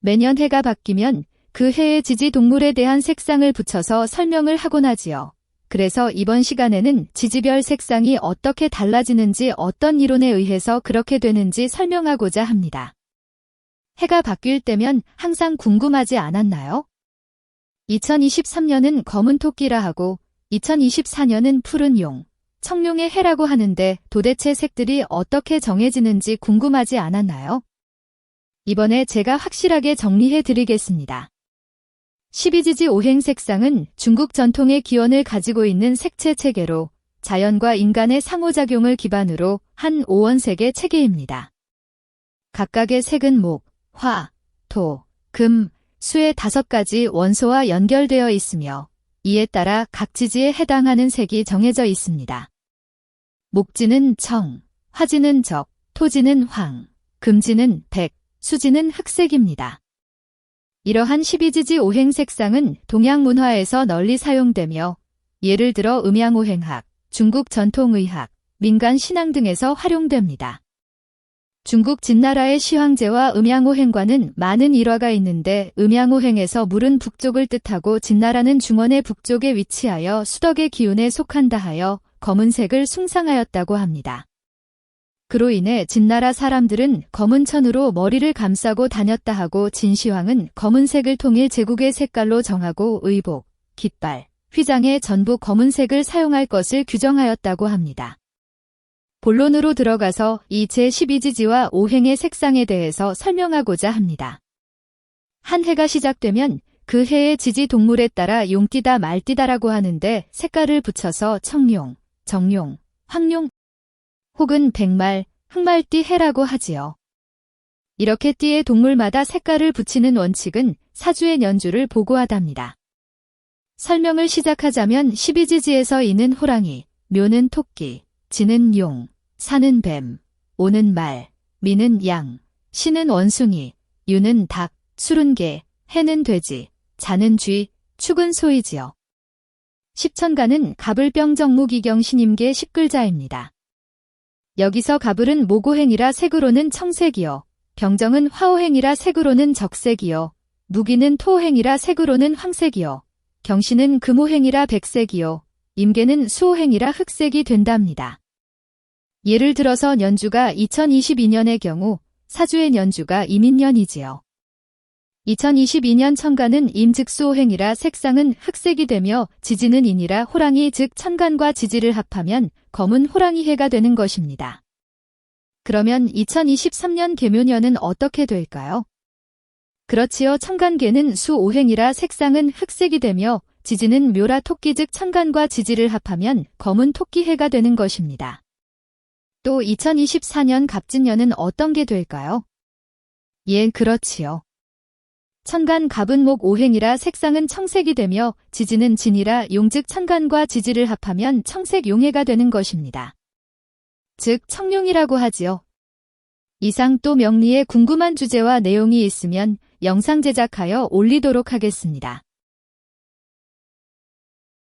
매년 해가 바뀌면 그 해의 지지 동물에 대한 색상을 붙여서 설명을 하곤 하지요. 그래서 이번 시간에는 지지별 색상이 어떻게 달라지는지 어떤 이론에 의해서 그렇게 되는지 설명하고자 합니다. 해가 바뀔 때면 항상 궁금하지 않았나요? 2023년은 검은 토끼라 하고 2024년은 푸른 용, 청룡의 해라고 하는데 도대체 색들이 어떻게 정해지는지 궁금하지 않았나요? 이번에 제가 확실하게 정리해 드리겠습니다. 12지지 오행 색상은 중국 전통의 기원을 가지고 있는 색채 체계로 자연과 인간의 상호작용을 기반으로 한 오원색의 체계입니다. 각각의 색은 목, 화, 토, 금, 수의 다섯 가지 원소와 연결되어 있으며 이에 따라 각 지지에 해당하는 색이 정해져 있습니다. 목지는 청, 화지는 적, 토지는 황, 금지는 백, 수지는 흑색입니다. 이러한 12지지 오행 색상은 동양 문화에서 널리 사용되며 예를 들어 음양오행학, 중국 전통의학, 민간 신앙 등에서 활용됩니다. 중국 진나라의 시황제와 음양오행과는 많은 일화가 있는데 음양오행에서 물은 북쪽을 뜻하고 진나라는 중원의 북쪽에 위치하여 수덕의 기운에 속한다 하여 검은색을 숭상하였다고 합니다. 그로 인해 진나라 사람들은 검은 천으로 머리를 감싸고 다녔다 하고 진시황은 검은색을 통일 제국의 색깔로 정하고 의복, 깃발, 휘장에 전부 검은색을 사용할 것을 규정하였다고 합니다. 본론으로 들어가서 이 제12지지와 오행의 색상에 대해서 설명하고자 합니다. 한 해가 시작되면 그 해의 지지 동물에 따라 용띠다 말띠다라고 하는데 색깔을 붙여서 청룡, 정룡, 황룡 혹은 백말, 흑말띠 해라고 하지요. 이렇게 띠의 동물마다 색깔을 붙이는 원칙은 사주의 연주를 보고하답니다. 설명을 시작하자면 12지지에서 이는 호랑이, 묘는 토끼, 지는 용, 사는 뱀, 오는 말, 미는 양, 시는 원숭이, 유는 닭, 술은 개, 해는 돼지, 자는 쥐, 축은 소이지요. 십천가는 가불병정무기경 신임계 십글자입니다. 여기서 가불은 모고행이라 색으로는 청색이요. 병정은 화오행이라 색으로는 적색이요. 무기는 토행이라 색으로는 황색이요. 경신은 금오행이라 백색이요. 임계는 수오행이라 흑색이 된답니다. 예를 들어서 연주가 2022년의 경우 사주의 연주가 이민년이지요. 2022년 천간은 임즉수오행이라 색상은 흑색이 되며 지지는 인이라 호랑이 즉 천간과 지지를 합하면 검은 호랑이 해가 되는 것입니다. 그러면 2023년 개묘년은 어떻게 될까요? 그렇지요. 천간계는 수오행이라 색상은 흑색이 되며 지지는 묘라 토끼 즉 천간과 지지를 합하면 검은 토끼 해가 되는 것입니다. 또 2024년 갑진년은 어떤 게 될까요? 예, 그렇지요. 천간 갑은 목 오행이라 색상은 청색이 되며 지지는 진이라 용즉 천간과 지지를 합하면 청색 용해가 되는 것입니다. 즉 청룡이라고 하지요. 이상 또 명리에 궁금한 주제와 내용이 있으면 영상 제작하여 올리도록 하겠습니다.